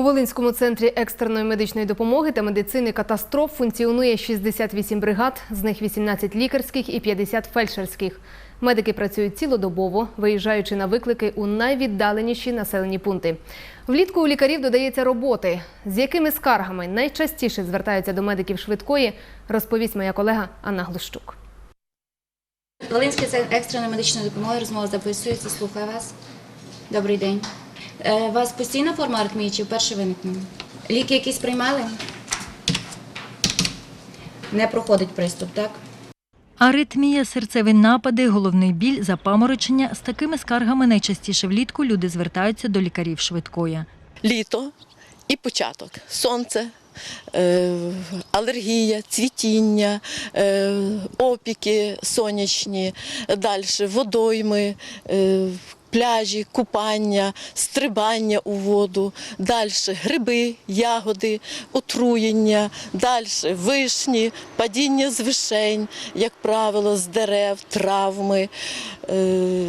У Волинському центрі екстреної медичної допомоги та медицини катастроф функціонує 68 бригад, з них 18 лікарських і 50 фельдшерських. Медики працюють цілодобово, виїжджаючи на виклики у найвіддаленіші населені пункти. Влітку у лікарів додається роботи. З якими скаргами найчастіше звертаються до медиків швидкої, розповість моя колега Анна Глущук. Волинський центр екстреної медичної допомоги розмова записується. Слухаю вас. Добрий день. Е, У вас постійна форма аритмії чи вперше виникнення? Ліки якісь приймали? Не проходить приступ, так? Аритмія, серцеві напади, головний біль, запаморочення – з такими скаргами найчастіше влітку люди звертаються до лікарів швидкої. літо і початок. Сонце, е, алергія, цвітіння, е, опіки сонячні, далі водойми. е, Пляжі, купання, стрибання у воду, далі гриби, ягоди, отруєння, далі вишні, падіння з вишень, як правило, з дерев, травми. Е,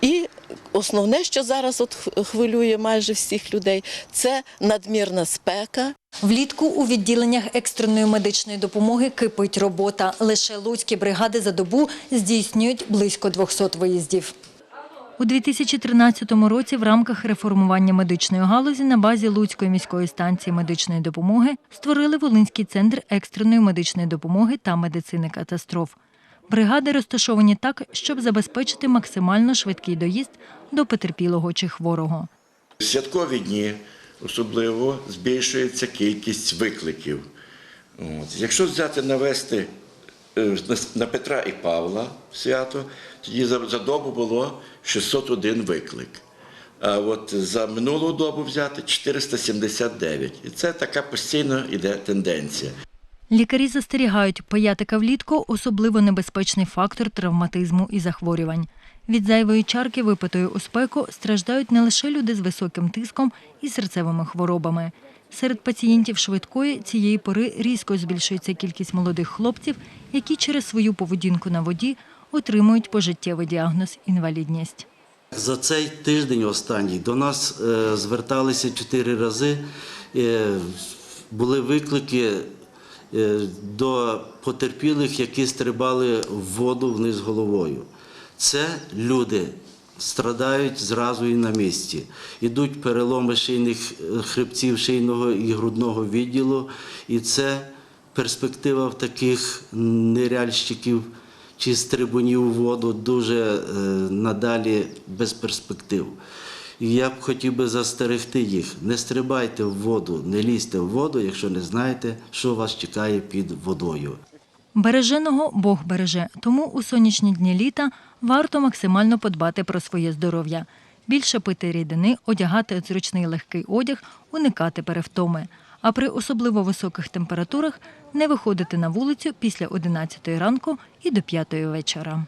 І основне, що зараз от хвилює майже всіх людей, це надмірна спека. Влітку у відділеннях екстреної медичної допомоги кипить робота. Лише луцькі бригади за добу здійснюють близько 200 виїздів. У 2013 році в рамках реформування медичної галузі на базі Луцької міської станції медичної допомоги створили Волинський центр екстреної медичної допомоги та медицини катастроф. Бригади розташовані так, щоб забезпечити максимально швидкий доїзд до потерпілого чи хворого. Святкові дні особливо збільшується кількість викликів. Якщо взяти навести на- на Петра і Павла свято, тоді за добу було 601 виклик. А от за минулу добу взяти 479. І це така постійно йде тенденція. Лікарі застерігають, паятика влітку – особливо небезпечний фактор травматизму і захворювань. Від зайвої чарки, випитої у спеку, страждають не лише люди з високим тиском і серцевими хворобами. Серед пацієнтів швидкої цієї пори різко збільшується кількість молодих хлопців, які через свою поведінку на воді отримують пожиттєвий діагноз інвалідність. За цей тиждень останній до нас е, зверталися чотири рази. Е, були виклики до потерпілих, які стрибали в воду вниз головою. Це люди страдають зразу і на місці. Ідуть переломи шийних е, хребців шийного і грудного відділу, і це перспектива в таких неряльщиків чи стрибунів у воду дуже е, надалі без перспектив. Я б хотів би застерегти їх: не стрибайте в воду, не лізьте в воду, якщо не знаєте, що вас чекає під водою. Береженого Бог береже, тому у сонячні дні літа варто максимально подбати про своє здоров'я. Більше пити рідини, одягати зручний легкий одяг, уникати перевтоми. А при особливо високих температурах не виходити на вулицю після 11 ранку і до 5 вечора.